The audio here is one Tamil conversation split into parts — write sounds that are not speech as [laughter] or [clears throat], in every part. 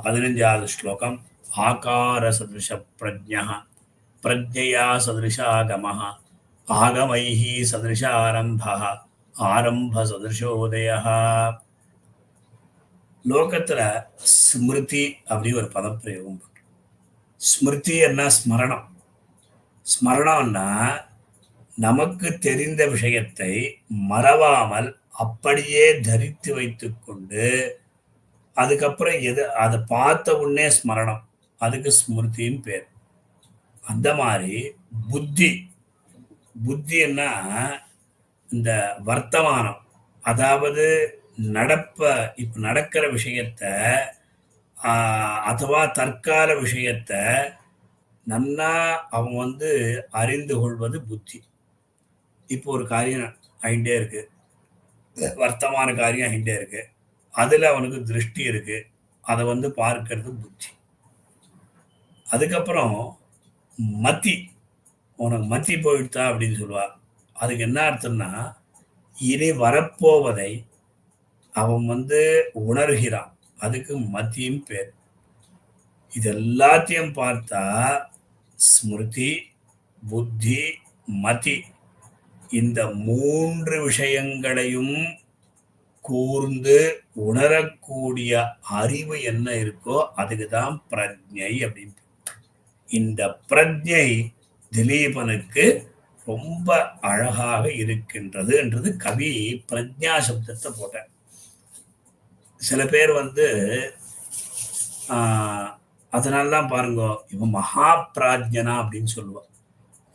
பதினஞ்சாவது ஸ்லோகம் ஆகார சதிருஷ பிரஜா பிரஜையா சதிருஷாகம ஆகமைஹி சதிருஷ ஆரம்ப ஆரம்ப சதிருஷோதய லோகத்துல ஸ்மிருதி அப்படி ஒரு பதப்பிரயோகம் ஸ்மிருதி என்ன ஸ்மரணம் ஸ்மரணம்னா நமக்கு தெரிந்த விஷயத்தை மறவாமல் அப்படியே தரித்து வைத்துக்கொண்டு அதுக்கப்புறம் எது அதை பார்த்த உடனே ஸ்மரணம். அதுக்கு ஸ்மிருதின்னு பேர். அந்த மாதிரி புத்தி புத்தின்னா இந்த வர்த்தமானம் அதாவது நடப்ப இப்ப நடக்கிற விஷயத்த அதுவா தற்கால விஷயத்த நன்னா அவன் வந்து அறிந்து கொள்வது புத்தி. இப்போ ஒரு காரியம் ஆகிட்டே இருக்கு. வர்த்தமான காரியம் ஆகிட்டே இருக்கு. அதில் அவனுக்கு திருஷ்டி இருக்கு. அதை வந்து பார்க்கறது புத்தி. அதுக்கப்புறம் மத்தி. உனக்கு மத்தி போயிடுதா அப்படின்னு சொல்லுவா. அதுக்கு என்ன அர்த்தம்னா இனி வரப்போவதை அவன் வந்து உணர்கிறான். அதுக்கு மத்தியும் பேர். இது எல்லாத்தையும் பார்த்தா ஸ்மிருதி புத்தி மதி இந்த மூன்று விஷயங்களையும் கூர்ந்து உணரக்கூடிய அறிவு என்ன இருக்கோ அதுக்கு தான் பிரஜை அப்படின்னு இந்த பிரஜை திலீபனுக்கு ரொம்ப அழகாக இருக்கின்றது என்றது கவி பிரஜா சப்தத்தை போட்டார். சில பேர் வந்து அதனால்தான் பாருங்க இவன் மகா பிராஜ்யனா அப்படின்னு சொல்லுவான்.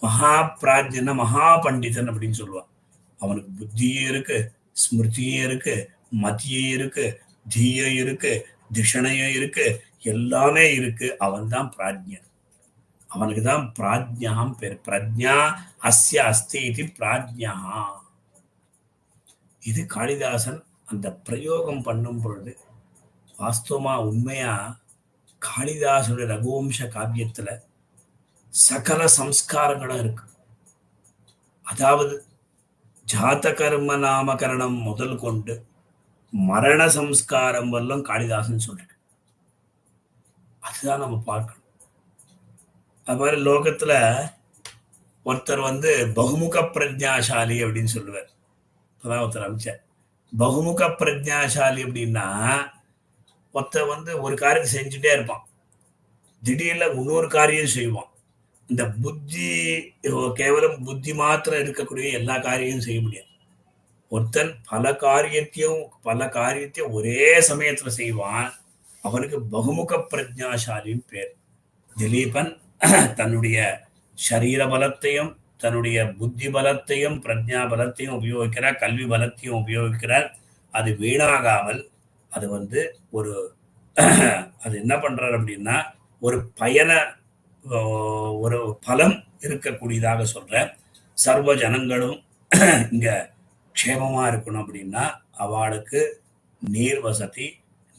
மகா பிராஜ்யனா மகா பண்டிதன் அப்படின்னு சொல்லுவான். அவனுக்கு புத்தியும் இருக்கு. ஸ்மிருதியும் இருக்கு மதியும் இருக்கு தீயம் இருக்கு திஷணையும் இருக்கு எல்லாமே இருக்கு. அவன் தான் பிராஜ்யன். அவனுக்கு தான் பிராஜ்யாம் பேர். பிரஜா அஸ்ய அஸ்தி இது பிராஜ்யா இது காளிதாசன் அந்த பிரயோகம் பண்ணும் பொழுது வாஸ்தவமா உண்மையா காளிதாசனுடைய ரகுவம்ச காவியத்துல சகல சம்ஸ்காரங்களும் இருக்கு. அதாவது ஜாத கர்ம நாமகரணம் முதல் கொண்டு மரண சம்ஸ்காரம் வரலும் காளிதாசன் சொல்லிருக்கு அதுதான் நம்ம பார்க்கணும். அது மாதிரி லோகத்துல ஒருத்தர் வந்து பகுமுக பிரஜாசாலி அப்படின்னு சொல்லுவார். இப்பதான் ஒருத்தர் அமைச்சார். பகுமுக பிரஜாசாலி அப்படின்னா ஒருத்தர் வந்து ஒரு காரியத்தை செஞ்சுட்டே இருப்பான். திடீர்ல இன்னொரு காரியம் செய்வான். இந்த புத்தி கேவலம் புத்தி மாத்திரம் இருக்கக்கூடிய எல்லா காரியமும் செய்ய முடியாது. ஒருத்தன் பல காரியத்தையும் பல காரியத்தையும் ஒரே சமயத்துல செய்வான். அவனுக்கு பகுமுக பிரஜாசாலின்னு பேர். திலீபன் [clears throat] தன்னுடைய சரீர பலத்தையும் தன்னுடைய புத்தி பலத்தையும் பிரஜா பலத்தையும் உபயோகிக்கிறார் கல்வி பலத்தையும் உபயோகிக்கிறார். அது வீணாகாமல் அது வந்து ஒரு [clears throat] அது என்ன பண்றார் அப்படின்னா ஒரு பயனை ஒரு பலம் இருக்கக்கூடியதாக சொல்கிறேன் சர்வ ஜனங்களும் [clears throat] இங்கே க்ஷேமமாக இருக்கணும் அப்படின்னா அவளுக்கு நீர் வசதி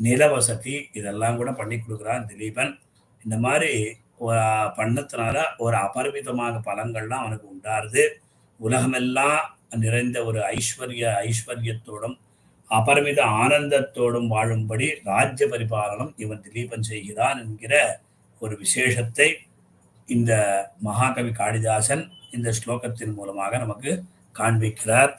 நில வசதி இதெல்லாம் கூட பண்ணி கொடுக்குறான் திலீபன். இந்த மாதிரி பண்ணத்தினால ஒரு அபரிமிதமான பலங்கள்லாம் அவனுக்கு உண்டாருது. உலகமெல்லாம் நிறைந்த ஒரு ஐஸ்வர்ய ஐஸ்வர்யத்தோடும் அபரிமித ஆனந்தத்தோடும் வாழும்படி ராஜ்ய பரிபாலனம் இவன் திலீபன் செய்கிறான் என்கிற ஒரு விசேஷத்தை இந்த மகாகவி காளிதாசன் இந்த ஸ்லோகத்தின் மூலமாக நமக்கு காண்பிக்கிறார்.